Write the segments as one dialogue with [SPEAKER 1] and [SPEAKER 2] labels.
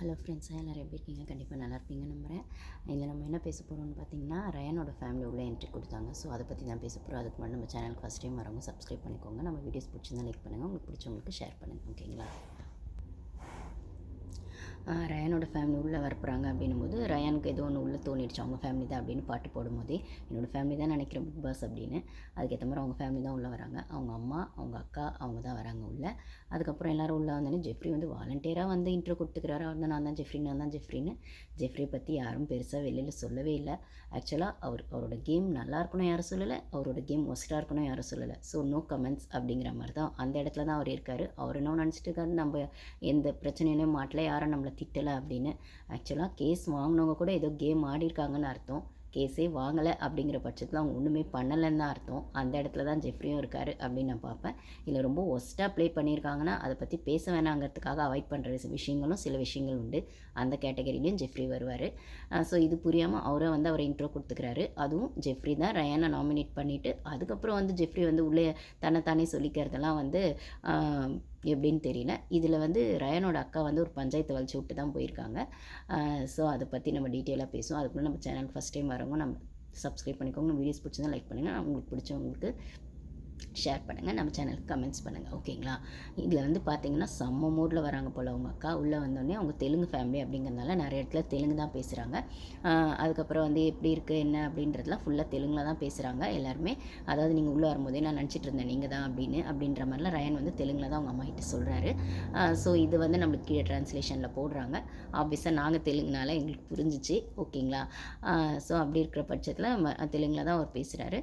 [SPEAKER 1] Hello friends எல்லோரும் எப்படி இருக்கீங்க? கண்டிப்பாக நல்லா இருப்பீங்க நம்புகிறேன் இதில் நம்ம என்ன பேச போகிறோம்னு பார்த்தீங்கன்னா ரயானோட ஃபேமிலி உள்ள என்ட்ரி கொடுத்தாங்க. ஸோ அதை பற்றி தான் பேச போகிறோம் அதுக்கு முன்னாடி நம்ம சேனலுக்கு ஃபஸ்ட் டைம் வரவங்க சப்ஸ்கிரைப் பண்ணிக்கோங்க. நம்ம வீடியோஸ் பிடிச்சிருந்தா லைக் பண்ணுங்கள் உங்களுக்கு பிடிச்சவங்களுக்கு ஷேர் பண்ணுங்கள் ஓகேங்களா ரயானோட ஃபேமிலி உள்ளே வரப்புறாங்க அப்படின்னும் போது ரயானுக்கு ஏதோ ஒன்று உள்ளே தோணிடுச்சு. அவங்க ஃபேமிலி தான் அப்படின்னு பாட்டு போடும்போதே என்னோடய ஃபேமிலி தான் நினைக்கிறேன் பிக் பாஸ் அப்படின்னு. அதுக்கேற்ற மாதிரி அவங்க ஃபேமிலி தான் உள்ளே வராங்க. அவங்க அம்மா அவங்க அக்கா அவங்க தான் வராங்க உள்ளே. அதுக்கப்புறம் எல்லாரும் உள்ளே வந்தோடனே ஜெஃப்ரி வந்து வாலண்டியராக வந்து இன்ட்ரோ கொடுத்துக்கிறாரு. அவர் தான் நான் தான் ஜெஃப்ரி நான் தான் ஜெஃப்ரின்னு. ஜெஃப்ரியை பற்றி யாரும் பெருசாக வெளியில் சொல்லவே இல்லை. ஆக்சுவலாக அவர் அவரோட கேம் நல்லா இருக்கணும் யாரும் சொல்லலை. அவரோட கேம் ஒஸ்ட்டாக இருக்கணும் யாரும் சொல்லலை. ஸோ நோ கமெண்ட்ஸ் அப்படிங்கிற மாதிரி தான் அந்த இடத்துல தான் அவர் இருக்கார். அவர் என்ன நினச்சிட்டு இருக்காரு நம்ம எந்த பிரச்சனையிலையும் மாட்டல. யாரும் நம்மளை திட்டலை அப்படின்னு. ஆக்சுவலாக கேஸ் வாங்கினவங்க கூட ஏதோ கேம் ஆடிருக்காங்கன்னு அர்த்தம். கேஸே வாங்கலை அப்படிங்கிற பட்சத்தில் அவங்க ஒன்றுமே பண்ணலைன்னு தான் அர்த்தம். அந்த இடத்துல தான் ஜெஃப்ரியும் இருக்கார் அப்படின்னு நான் பார்ப்பேன். இல்லை ரொம்ப ஒஸ்ட்டாக ப்ளே பண்ணியிருக்காங்கன்னா அதை பற்றி பேச வேணாங்கிறதுக்காக அவாய்ட் பண்ணுற விஷயங்களும் சில விஷயங்கள் உண்டு. அந்த கேட்டகரியிலையும் ஜெஃப்ரி வருவார். ஸோ இது புரியாமல் அவரே வந்து அவரை இன்ட்ரோ கொடுத்துக்கிறாரு. அதுவும் ஜெஃப்ரி தான் ரயானை நாமினேட் பண்ணிவிட்டு அதுக்கப்புறம் வந்து ஜெஃப்ரி வந்து உள்ளே தன்னைத்தானே சொல்லிக்கிறதெல்லாம் வந்து எப்படின்னு தெரியல. இதில் வந்து ரயனோட அக்கா வந்து ஒரு பஞ்சாயத்து வலிச்சு விட்டு தான் போயிருக்காங்க. ஸோ அதை பற்றி நம்ம டீட்டெயிலாக பேசுவோம். அதுக்குள்ளே நம்ம சேனல் ஃபஸ்ட் டைம் வரவங்க நம்ம சப்ஸ்கிரைப் பண்ணிக்கோங்க. வீடியோஸ் பிடிச்சிருந்தா லைக் பண்ணுங்கள் உங்களுக்கு பிடிச்சவங்களுக்கு ஷேர் பண்ணுங்கள் நம்ம சேனலுக்கு கமெண்ட்ஸ் பண்ணுங்கள் ஓகேங்களா இதில் வந்து பார்த்தீங்கன்னா செம்ம மூடில் வராங்க போல் அவங்க அக்கா. உள்ளே வந்தோடனே அவங்க தெலுங்கு ஃபேமிலி அப்படிங்கிறதுனால நிறைய இடத்துல தெலுங்கு தான் பேசுகிறாங்க அதுக்கப்புறம் வந்து எப்படி இருக்குது என்ன அப்படின்றதுலாம் ஃபுல்லாக தெலுங்கில் தான் பேசுகிறாங்க எல்லாருமே. அதாவது நீங்கள் உள்ளே வரும்போதே நான் நினச்சிட்டு இருந்தேன் நீங்கள் தான் அப்படின்னு அப்படின்ற மாதிரிலாம் ரயன் வந்து தெலுங்கில் தான் அவங்க அம்மா கிட்ட சொல்கிறாரு ஸோ இது வந்து நம்மளுக்கு கீழே ட்ரான்ஸ்லேஷனில் போடுறாங்க. ஆப்வியஸாக நாங்கள் தெலுங்குனால எங்களுக்கு புரிஞ்சிச்சு. ஓகேங்களா ஸோ அப்படி இருக்கிற பட்சத்தில் தெலுங்கில் தான் அவர் பேசுகிறாரு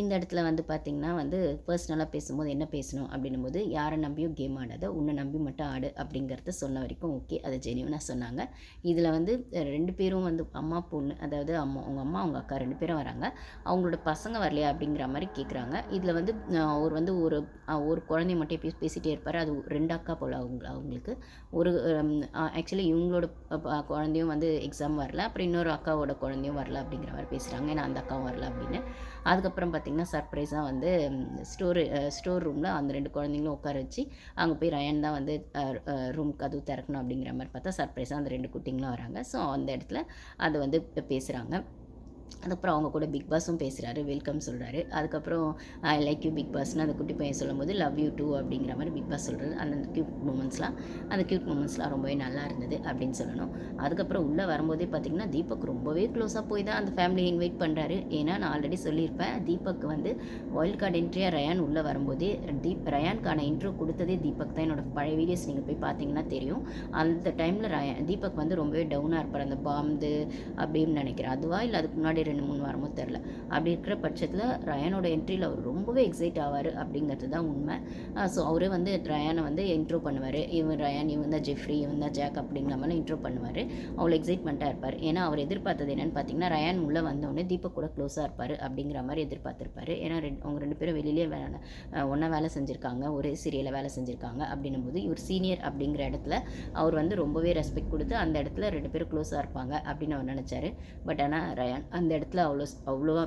[SPEAKER 1] இந்த இடத்துல வந்து பார்த்திங்கன்னா வந்து வந்து பர்சனலாக பேசும்போது என்ன பேசணும் அப்படின்னும் போது யாரை நம்பியும் கேம் ஆடாத உன்னை நம்பி மட்டும் ஆடு அப்படிங்கிறத சொன்ன வரைக்கும் ஓகே அதை ஜெனியூனாக சொன்னாங்க. இதில் வந்து ரெண்டு பேரும் வந்து அம்மா பொண்ணு அதாவது அம்மா அவங்க அம்மா அவங்க அக்கா ரெண்டு பேரும் வராங்க. அவங்களோட பசங்க வரலையா அப்படிங்கிற மாதிரி கேட்குறாங்க இதில் வந்து அவர் வந்து ஒரு ஒரு குழந்தைய மட்டும் பேசி பேசிகிட்டே இருப்பார். அது ரெண்டு அக்கா போல் அவங்க அவங்களுக்கு. ஒரு ஆக்சுவலி இவங்களோட குழந்தையும் வந்து எக்ஸாம் வரல. அப்புறம் இன்னொரு அக்காவோட குழந்தையும் வரல அப்படிங்கிற மாதிரி பேசுகிறாங்க ஏன்னா அந்த அக்காவும் வரல அப்படின்னு. அதுக்கப்புறம் பார்த்திங்கன்னா சர்ப்ரைஸாக வந்து ஸ்டோர் ஸ்டோர் ரூமில் அந்த ரெண்டு குழந்தைங்களும் உட்கார வச்சு அங்கே போய் ரயன் தான் வந்து ரூம் கதவு திறக்கணும் அப்படிங்கிற மாதிரி பார்த்தா சர்ப்ரைஸாக அந்த ரெண்டு குட்டிங்களும் வராங்க. ஸோ அந்த இடத்துல அது வந்து பேசுகிறாங்க அதுக்கப்புறம் அவங்க கூட பிக் பாஸும் பேசுகிறாரு வெல்கம் சொல்கிறாரு அதுக்கப்புறம் ஐ லைக் யூ பிக் பாஸ்னு அந்த குட்டி பையன் சொல்லும்போது லவ் யூ டூ அப்படிங்கிற மாதிரி பிக் பாஸ் சொல்கிறது அந்த க்யூட் மூமெண்ட்ஸ்லாம் அந்த க்யூட் மூமெண்ட்ஸ்லாம் ரொம்பவே நல்லா இருந்தது அப்படின்னு சொல்லணும். அதுக்கப்புறம் உள்ளே வரும்போதே பார்த்திங்கன்னா தீபக் ரொம்பவே க்ளோஸாக போய் தான் அந்த ஃபேமிலியை இன்வைட் பண்ணுறாரு ஏன்னா நான் ஆல்ரெடி சொல்லியிருப்பேன் தீபக் வந்து வைல்ட் கார்டு என்ட்ரியாக ரயான் உள்ளே வரும்போதே தீப் ரயான்கான இன்ட்ரோ கொடுத்ததே தீபக் தான். என்னோட பழைய வீடியோஸ் நீங்கள் போய் பார்த்தீங்கன்னா தெரியும். அந்த டைமில் ரயான் தீபக் வந்து ரொம்பவே டவுனாக இருப்பார். அந்த பாம்பு அப்படின்னு நினைக்கிறேன். அதுவா இல்லை அதுக்கு முன்னாடி ரெண்டு மூணு வாரமோ தெரில. அப்படி இருக்கிற பட்சத்தில் ரயானோட என்ட்ரியில் அவர் ரொம்பவே எக்ஸைட் ஆவார் அப்படிங்கிறது தான் உண்மை. ஸோ அவரே வந்து ரயானை வந்து இன்ட்ரோ பண்ணுவார். இவன் ரயான் இவன் தான் ஜெஃப்ரி இவன் தான் ஜாக் அப்படிங்கிற மாதிரி இன்ட்ரோ பண்ணுவார். அவ்வளோ எக்ஸைட்மெண்ட்டாக இருப்பார். ஏன்னா அவர் எதிர்பார்த்தது என்னன்னு பார்த்தீங்கன்னா ரயான் உள்ளே வந்தோடனே தீபக் கூட க்ளோஸாக இருப்பார் அப்படிங்கிற மாதிரி எதிர்பார்த்துருப்பார். ஏன்னா ரெண்டு அவங்க ரெண்டு பேரும் வெளியிலே வேலை ஒன்றா வேலை செஞ்சுருக்காங்க ஒரே சீரியலில் வேலை செஞ்சுருக்காங்க அப்படின்னும் போது இவர் சீனியர் அப்படிங்கிற இடத்துல அவர் வந்து ரொம்பவே ரெஸ்பெக்ட் கொடுத்து அந்த இடத்துல ரெண்டு பேரும் க்ளோஸாக இருப்பாங்க அப்படின்னு அவர் நினச்சாரு. பட் ஆனால் ரயான் அந்த இடத்துல அவ்வளோ அவ்வளோவா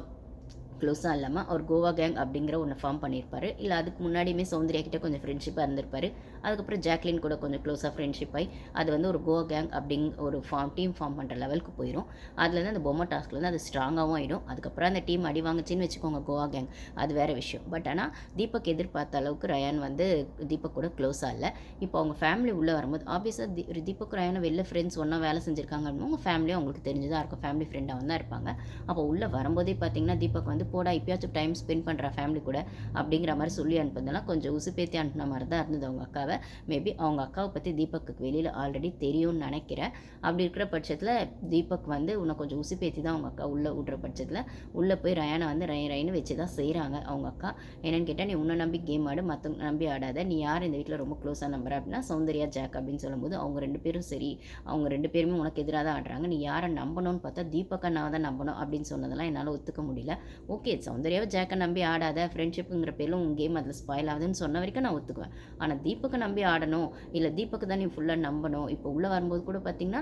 [SPEAKER 1] க்ளோஸாக இல்லாமல் அவர் கோவா கேங் அப்படிங்கிற ஒன்று ஃபார்ம் பண்ணியிருப்பார். இல்லை அதுக்கு முன்னாடியுமே சௌந்தர்யா கிட்ட கொஞ்சம் ஃப்ரெண்ட்ஷிப்பாக இருந்திருப்பார். அதுக்கப்புறம் ஜாக்லின் கூட கொஞ்சம் க்ளோஸாக ஃப்ரெண்ட்ஷிப் ஆகி அது வந்து ஒரு கோவா கேங் அப்படிங் ஒரு ஃபார்ம் டீம் ஃபார்ம் பண்ணுற லெவலுக்கு போயிடும் அதுலேருந்து அந்த பொம்மை டாஸ்க்லேருந்து அது ஸ்ட்ராங்காகவும் ஆகிடும் அதுக்கப்புறம் அந்த டீம் அடி வாங்குச்சின்னு வச்சுக்கோங்க கோவா கேங் அது வேறு விஷயம். பட் ஆனால் தீபக் எதிர்பார்த்த அளவுக்கு ரயான் வந்து தீபக் கூட க்ளோஸாக இல்லை. இப்போ அவங்க ஃபேமிலி உள்ளே வரும்போது ஆப்வியஸாக தீபக் ரயானும் வெளில ஃப்ரெண்ட்ஸ் ஒன்றா வேலை செஞ்சுருக்காங்க அவங்க ஃபேமிலியும் அவங்களுக்கு தெரிஞ்சுதான் இருக்கும். ஃபேமிலி ஃப்ரெண்டாக தான் இருப்பாங்க. அப்போ உள்ளே வரும்போதே பார்த்தீங்கன்னா தீபக் வந்து போடா இப்பயாச்சும் டைம் ஸ்பெண்ட் பண்ணுற ஃபேமிலி கூட அப்படிங்கிற மாதிரி சொல்லி அனுப்புனதெல்லாம் கொஞ்சம் உசுப்பேத்தி அனுப்பின மாதிரி தான் இருந்தது அவங்க அக்காவை. மேபி அவங்க அக்காவை பற்றி தீபக்கு வெளியில் ஆல்ரெடி தெரியும்னு நினைக்கிறேன். அப்படி இருக்கிற பட்சத்தில் தீபக் வந்து உன்னை கொஞ்சம் உசுப்பேத்தி தான் அவங்க அக்கா உள்ளே விட்ற பட்சத்தில் உள்ளே போய் ரயானை வந்து ரய ரயின்னு வச்சு தான் செய்கிறாங்க அவங்க அக்கா. என்னென்னு கேட்டால் நீ உன்னை நம்பி கேம் ஆடு மற்றவங்க நம்பி ஆடாத. நீ யார் இந்த வீட்டில் ரொம்ப க்ளோஸாக நம்புற அப்படின்னா சௌந்தர்யா ஜாக் அப்படின்னு சொல்லும்போது அவங்க ரெண்டு பேரும் சரி. அவங்க ரெண்டு பேருமே உனக்கு எதிராக தான் ஆடுறாங்க. நீ யாரை நம்பணும்னு பார்த்தா தீபக் அண்ணாவை தான் நம்பணும் அப்படின்னு சொன்னதெல்லாம் என்னால் ஒத்துக்க முடியல. ஓகே சௌந்தர்யாவை ஜாக்கை நம்பி ஆடாத ஃப்ரெண்ட்ஷிப்புங்கிற பேரில் உன் கேம் அதில் ஸ்பாயில் ஆகுதுன்னு சொன்ன வரைக்கும் நான் ஒத்துக்குவேன். ஆனால் தீபக்கை நம்பி ஆடணும் இல்லை தீபக்கு தான் நீ ஃபுல்லாக நம்பணும் இப்போ உள்ளே வரும்போது கூட பார்த்தீங்கன்னா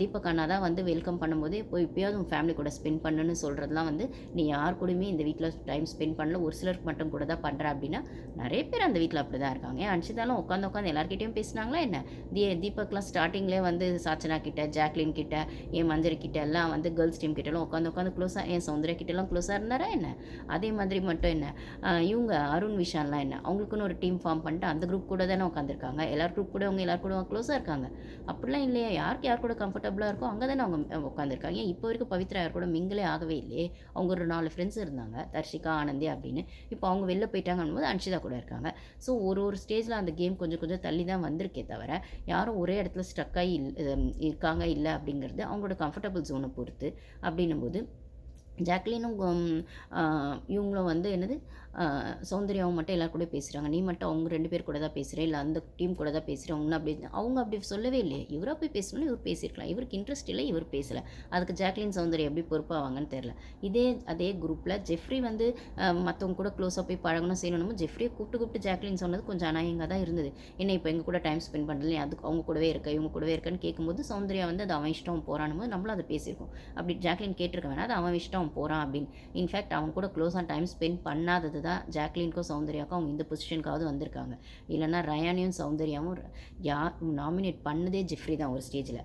[SPEAKER 1] தீபக் அண்ணா தான் வந்து வெல்கம் பண்ணும்போதே இப்போ இப்போயாவது உன் ஃபேமிலி கூட ஸ்பெண்ட் பண்ணுன்னு சொல்கிறதுலாம் வந்து நீ யார் கூடயுமே இந்த வீட்டில் டைம் ஸ்பெண்ட் பண்ணல ஒரு சிலருக்கு மட்டும் கூட தான் பண்ணுற அப்படின்னா நிறைய பேர் அந்த வீட்டில் அப்படி தான் இருக்காங்க. ஏன் உட்காந்து உட்காந்து எல்லாருக்கிட்டையும் பேசினாங்களா என்ன? தீ தீபக்லாம் ஸ்டார்டிங்லேயே வந்து சாச்சனா கிட்ட ஜாக்லின் கிட்ட என் மந்திரி கிட்ட எல்லாம் வந்து கேர்ள்ஸ் டீம் கிட்டலாம் உட்காந்து உட்காந்து க்ளோஸாக என் சௌந்தர்யா கிட்டலாம் க்ளோஸாக இருந்தார்? என்ன? அதே மாதிரி மட்டும் என்ன? இவங்க அருண் விஷால்லாம் என்ன? அவங்களுக்குன்னு ஒரு டீம் ஃபார்ம் பண்ணிட்டு அந்த குரூப் கூட தானே உட்காந்துருக்காங்க எல்லார் குரூப் கூட அவங்க எல்லார் கூட க்ளோஸாக இருக்காங்க. அப்படிலாம் இல்லையா. யாருக்கு யார் கூட கம்ஃபர்டபுளாக இருக்கோ அங்கே தானே அவங்க உட்காந்துருக்காங்க ஏன் இப்போ வரைக்கும் பவித்ரா யார் கூட மிங்கிலே ஆகவே இல்லையே? அவங்க ஒரு நாலு ஃப்ரெண்ட்ஸ் இருந்தாங்க. தர்ஷிகா ஆனந்தி அப்படின்னு. இப்போ அவங்க வெளில போயிட்டாங்கன்னு போது அன்ஷிதா கூட இருக்காங்க. ஸோ ஒரு ஒரு ஸ்டேஜில் அந்த கேம் கொஞ்சம் கொஞ்சம் தள்ளி தான் வந்திருக்கே தவிர யாரும் ஒரே இடத்துல ஸ்டக்காகி இருக்காங்க இல்லை அப்படிங்கிறது அவங்களோட கம்ஃபர்டபுள் ஜோனை பொறுத்து அப்படின்னும் போது ஜாக்லினும் இவங்களும் வந்து என்னது சௌந்தர்யாவும் மட்டும் எல்லாரும் கூட பேசுகிறாங்க நீ மட்டும் அவங்க ரெண்டு பேர் கூட தான் பேசுகிறேன் இல்லை அந்த டீம் கூட தான் பேசுகிறேன் அவங்க அப்படி அவங்க அப்படி சொல்லவே இல்லையே. இவராக போய் பேசணும்னு இவர் பேசியிருக்கலாம். இவருக்கு இன்ட்ரெஸ்ட் இல்லை இவர் பேசலை. அதுக்கு ஜாக்லின் சௌந்தர்யா எப்படி பொறுப்பாவாங்கன்னு தெரில இதே அதே குரூப்பில் ஜெஃப்ரி வந்து மற்றவங்க கூட க்ளோஸாக போய் பழகணும் செய்யணும் ஜெஃப்ரியை கூப்பிட்டு கூப்பிட்டு ஜாக்லின் சொன்னது கொஞ்சம் அநாயகமாக தான் இருந்தது. என்ன இப்போ எங்கள் கூட டைம் ஸ்பெண்ட் பண்ணுறது அதுக்கு அவங்க கூடவே இருக்க இவங்க கூடவே இருக்கன்னு கேட்கும்போது சௌந்தர்யா வந்து அது அவன் இஷ்டம் போகிறான்னு போது நம்மளும் அதை பேசியிருக்கோம். அப்படி ஜாக்லின் கேட்டிருக்க வேணா அது அவன் இஷ்டம் போகிறான் அப்படின்னு. இன்ஃபேக்ட் அவங்க கூட க்ளோஸாக டைம் ஸ்பெண்ட் பண்ணாதது தான் ஜாக்லின்க்கும் சௌந்தர்யாவுக்கும் அவங்க இந்த பொசிஷனுக்காவது வந்திருக்காங்க. இல்லைனா ரயானியும் சௌந்தர்யாவும் யா நாமினேட் பண்ணதே ஜெஃப்ரி தான் ஒரு ஸ்டேஜில்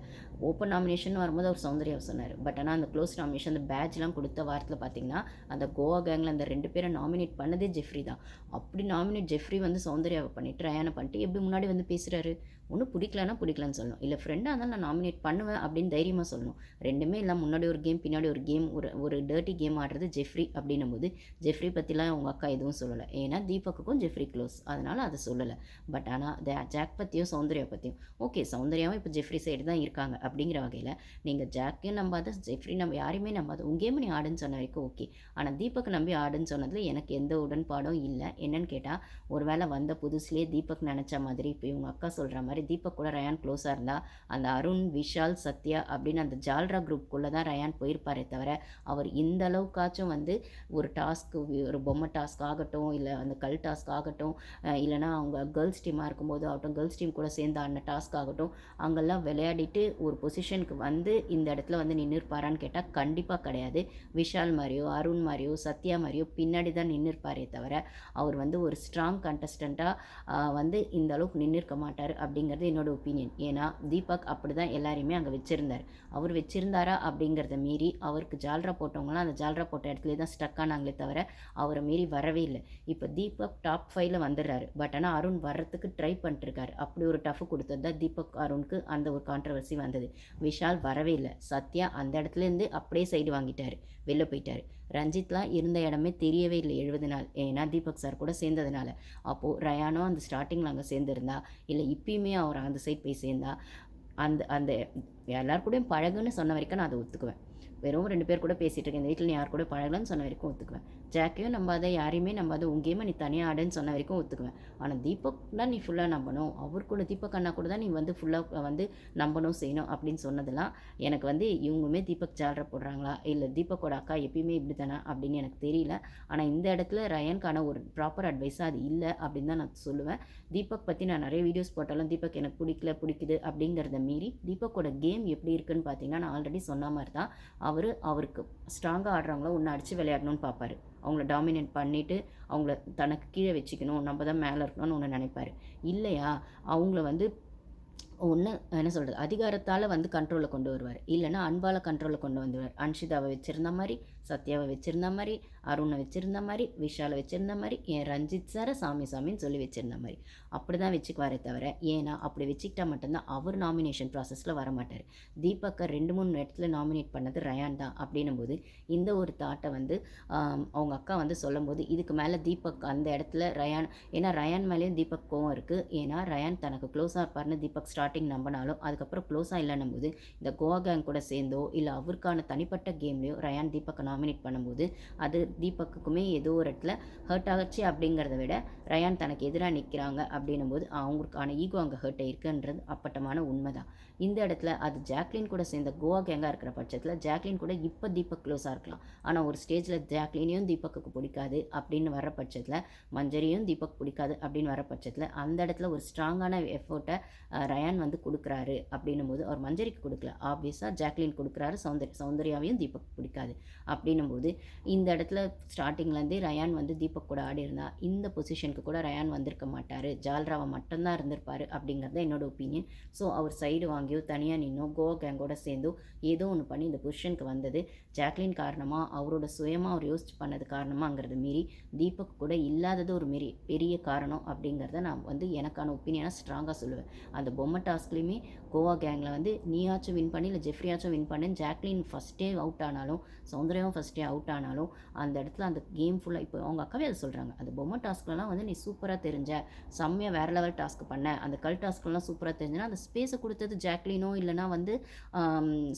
[SPEAKER 1] ஓப்பன் நாமினேஷன் வரும்போது அவர் சௌந்தர்யாவை சொன்னார். பட் ஆனால் அந்த க்ளோஸ் நாமினேஷன் அந்த பேட்ச்லாம் கொடுத்த வாரத்தில் பார்த்தீங்கன்னா அந்த கோவா கேங்கில் அந்த ரெண்டு பேரை நாமினேட் பண்ணதே ஜெஃப்ரி தான். அப்படி நாமினேட் ஜெஃப்ரி வந்து சௌந்தர்யாவை பண்ணிட்டு ரயானை பண்ணிட்டு எப்படி முன்னாடி வந்து பேசுகிறாரு ஒன்றும் பிடிக்கலன்னா பிடிக்கலன்னு சொல்லணும் இல்லை ஃப்ரெண்டாக இருந்தாலும் நான் நாமினேட் பண்ணுவேன் அப்படின்னு தைரியமாக சொல்லணும். ரெண்டுமே இல்லை முன்னாடி ஒரு கேம் பின்னாடி ஒரு கேம் ஒரு ஒரு டர்ட்டி கேம் ஆடுறது ஜெஃப்ரி அப்படின்னும் போது ஜெஃப்ரி பற்றிலாம் உங்கள் அக்கா எதுவும் சொல்லலை. ஏன்னா தீபக்குக்கும் ஜெஃப்ரி க்ளோஸ் அதனால் அதை சொல்லலை. பட் ஆனால் ஜாக் பற்றியும் சௌந்தர்யா பற்றியும் ஓகே சௌந்தர்யாவும் இப்போ ஜெஃப்ரி சைடு தான் இருக்காங்க அப்படிங்கிற வகையில் நீங்கள் ஜாக்கையும் நம்பாத ஜெஃப்ரி நம்ம யாரையுமே நம்பாத உங்கள் கேம் நீ ஆடுன்னு சொன்ன வரைக்கும் ஓகே ஆனால் தீபக் நம்பி ஆடுன்னு சொன்னதில் எனக்கு எந்த உடன்பாடும் இல்லை. என்னன்னு கேட்டால் ஒரு வேளை வந்த புதுசுலேயே தீபக் நினச்ச மாதிரி இப்போ இவங்க அக்கா சொல்கிற மாதிரி தீபக் கூட ரயான் க்ளோஸாக இருந்தால் அந்த அருண் விஷால் சத்யா அப்படின்னு அந்த ஜால்ரா குரூப்புக்குள்ளே தான் ரயான் போயிருப்பாரே தவிர அவர் இந்த அளவுக்காச்சும் வந்து ஒரு டாஸ்க்கு ஒரு பொம்மை டாஸ்க் ஆகட்டும் இல்லை அந்த கல் டாஸ்க் ஆகட்டும் இல்லைனா அவங்க கேர்ள்ஸ் டீமாக இருக்கும்போது ஆகட்டும் கேர்ள்ஸ் டீம் கூட சேர்ந்து ஆடின டாஸ்க் ஆகட்டும் அங்கெல்லாம் விளையாடிட்டு ஒரு பொசிஷனுக்கு வந்து இந்த இடத்துல வந்து நின்றுப்பாரான்னு கேட்டால் கண்டிப்பாக கிடையாது. விஷால் மாதிரியோ அருண் மாதிரியோ சத்யா மாதிரியோ பின்னாடி தான் நின்றுப்பாரே தவிர அவர் அவர் வந்து ஒரு ஸ்ட்ராங் கண்டஸ்டண்ட்டாக வந்து இந்த அளவுக்கு நின்றுருக்க மாட்டார் அப்படிங்கிறது என்னோடய ஒப்பீனியன் ஏன்னா தீபக் அப்படி தான் எல்லாரையுமே அங்கே வச்சுருந்தார். அவர் வச்சுருந்தாரா அப்படிங்கிறத மீறி அவருக்கு ஜால்ரா போட்டவங்களாம் அந்த ஜால்ரா போட்ட இடத்துல தான் ஸ்டக் ஆனாங்களே தவிர அவரை மீறி வரவே இல்லை. இப்போ தீபக் டாப் ஃபைவ்ல வந்துடுறாரு. பட் ஆனால் அருண் வர்றதுக்கு ட்ரை பண்ணிட்டுருக்காரு. அப்படி ஒரு டஃப் கொடுத்தது தான் தீபக் அருணுக்கு அந்த ஒரு கான்ட்ரவர்சி வந்தது. விஷால் வரவே இல்லை. சத்யா அந்த இடத்துலேருந்து அப்படியே சைடு வாங்கிட்டார். வெளில போயிட்டார். ரஞ்சித்லாம் இருந்த இடமே தெரியவே இல்லை எழுபது நாள். ஏன்னா தீபக் சார் கூட சேர்ந்ததுனால. அப்போது ரயானோ அந்த ஸ்டார்டிங்கில் அங்கே சேர்ந்துருந்தா இல்லை இப்பயுமே அவர் அந்த சைட் போய் சேர்ந்தா அந்த அந்த எல்லார் கூடயும் பழகுன்னு சொன்ன வரைக்கும் நான் அதை ஒத்துக்குவேன். வெறும் ரெண்டு பேர் கூட பேசிகிட்டு இருக்கேன். இந்த வீட்டில் யார் கூட பழகலன்னு சொன்ன வரைக்கும் ஒத்துக்குவேன். ஜாக்கையும் நம்பாத யாரையுமே நம்பாத உங்கேயுமே நீ தனியாக ஆடுன்னு சொன்ன வரைக்கும் ஒத்துக்குவேன். ஆனால் தீபக் தான் நீ ஃபுல்லாக நம்பணும். அவர் கூட தீபக் அண்ணா கூட தான் நீ வந்து ஃபுல்லாக வந்து நம்பணும் செய்யணும் அப்படின்னு சொன்னதெல்லாம் எனக்கு வந்து இவங்களுமே தீபக் ஜாலரை போடுறாங்களா? இல்லை தீபக்கோட அக்கா எப்பயுமே இப்படி தானே அப்படின்னு எனக்கு தெரியல. ஆனால் இந்த இடத்துல ரயனுக்கான ஒரு ப்ராப்பர் அட்வைஸாக அது இல்லை அப்படின்னு தான் நான் சொல்லுவேன். தீபக் பற்றி நான் நிறைய வீடியோஸ் போட்டாலும் தீபக் எனக்கு பிடிக்கல பிடிக்குது அப்படிங்கிறத மீறி தீபக்கோட கேம் எப்படி இருக்குன்னு பார்த்தீங்கன்னா நான் ஆல்ரெடி சொன்ன மாதிரி தான் அவர் அவருக்கு ஸ்ட்ராங்காக ஆடுறவங்கள ஒன்று அடித்து விளையாடணும்னு பார்ப்பாரு. அவங்கள டாமினேட் பண்ணிவிட்டு அவங்கள தனக்கு கீழே வச்சுக்கணும் நம்ம தான் மேலே இருக்கணும்னு ஒன்று நினைப்பார். இல்லையா? அவங்கள வந்து ஒன்று என்ன சொல்கிறது அதிகாரத்தால் வந்து கண்ட்ரோலில் கொண்டு வருவார். இல்லைன்னா அன்பால் கண்ட்ரோலில் கொண்டு வந்துடுவார் அன்ஷிதாவை வச்சுருந்த மாதிரி சத்யாவை வச்சுருந்த மாதிரி அருணை வச்சுருந்த மாதிரி விஷாலை வச்சுருந்த மாதிரி என் ரஞ்சித் சாரை சாமி சாமின்னு சொல்லி வச்சுருந்த மாதிரி. அப்படி தான் வச்சுக்குவாரே தவிர ஏன்னா அப்படி வச்சுக்கிட்டா மட்டும்தான் அவர் நாமினேஷன் ப்ராசஸில் வரமாட்டார். தீபக்கை ரெண்டு மூணு இடத்துல நாமினேட் பண்ணது ரயான் தான் அப்படின்னும் போது இந்த ஒரு தாட்டை வந்து அவங்க அக்கா வந்து சொல்லும்போது இதுக்கு மேலே தீபக் அந்த இடத்துல ரயான் ஏன்னா ரயான் மேலேயும் தீபக் கோவம் இருக்குது ஏன்னா ரயான் தனக்கு க்ளோஸாக இருப்பார்னு தீபக் ஸ்டார்ட் ஸ்டார்டிங் நம்பினாலும் அதுக்கப்புறம் க்ளோஸாக இல்லைன்னும் போது இந்த கோவா கேங் கூட சேர்ந்தோ இல்லை அவருக்கான தனிப்பட்ட கேம்லேயோ ரயான் தீபக்கை நாமினேட் பண்ணும்போது அது தீபக்குக்குமே ஏதோ ஒரு இடத்துல ஹர்ட் ஆகச்சு அப்படிங்கிறத விட ரயான் தனக்கு எதிராக நிற்கிறாங்க அப்படின்னும் போது அவங்களுக்கான ஈகோ அங்கே ஹர்ட் ஆயிருக்குன்றது அப்பட்டமான உண்மை தான் இந்த இடத்துல அது ஜாக்லின் கூட சேர்ந்த கோவா கேங்காக இருக்கிற பட்சத்தில் ஜாக்லின் கூட இப்போ தீபக் க்ளோஸாக இருக்கலாம். ஆனால் ஒரு ஸ்டேஜில் ஜாக்லினையும் தீபக்கு பிடிக்காது அப்படின்னு வர பட்சத்தில் மஞ்சரியும் தீபக் பிடிக்காது அப்படின்னு வர பட்சத்தில் அந்த இடத்துல ஒரு ஸ்ட்ராங்கான எஃபோர்ட்டை ரயான் வந்து கொடுக்குறாரு அப்படின்னும் போது அவர் மஞ்சரிக்கு கொடுக்கல. ஆப்வியஸாக ஜாக்லின் கொடுக்குறாரு சௌந்தர் சௌந்தர்யாவையும் தீபக் பிடிக்காது அப்படின்னும் போது இந்த இடத்துல ஸ்டார்டிங்லேருந்தே ரயான் வந்து தீபக் கூட ஆடி இந்த பொசிஷனுக்கு கூட ரயான் வந்திருக்க மாட்டார். ஜால்ராவை மட்டும்தான் இருந்திருப்பார் அப்படிங்கிறது என்னோட ஒப்பீனியன் ஸோ அவர் சைடு வாங்கியோ தனியாக நின்னோ கோவா கேங்கோட சேர்ந்தோ ஏதோ ஒன்று பண்ணி இந்த பொசிஷனுக்கு வந்தது. ஜாக்லின் காரணமாக அவரோட சுயமாக அவர் யோசிச்சு பண்ணது காரணமாங்கிறது மீறி தீபக் கூட இல்லாதது ஒரு மாரி பெரிய காரணம் அப்படிங்கிறத நான் வந்து எனக்கான ஒப்பீனியனாக ஸ்ட்ராங்காக சொல்லுவேன். அந்த பொம்மை டாஸ்க்லேயுமே கோவா கேங்கில் வந்து நீயாச்சும் வின் பண்ணி இல்லை ஜெஃப்ரியாச்சும் வின் பண்ணு ஜாக்லின் ஃபஸ்ட்டே அவுட் ஆனாலும் சௌந்தர்யாவும் ஃபஸ்ட்டே அவுட் ஆனாலும் அந்த இடத்துல அந்த கேம் ஃபுல்லாக இப்போ அவங்க அக்காவே அதை சொல்கிறாங்க அந்த பொம்மை டாஸ்க்லலாம் வந்து நீ சூப்பராக தெரிஞ்ச செம்மையாக வேறு லெவல் டாஸ்க் பண்ண அந்த கல் டாஸ்க்லாம் சூப்பராக தெரிஞ்சுன்னா அந்த ஸ்பேஸை கொடுத்தது ஜாக் ஜாக்லினோ இல்லைனா வந்து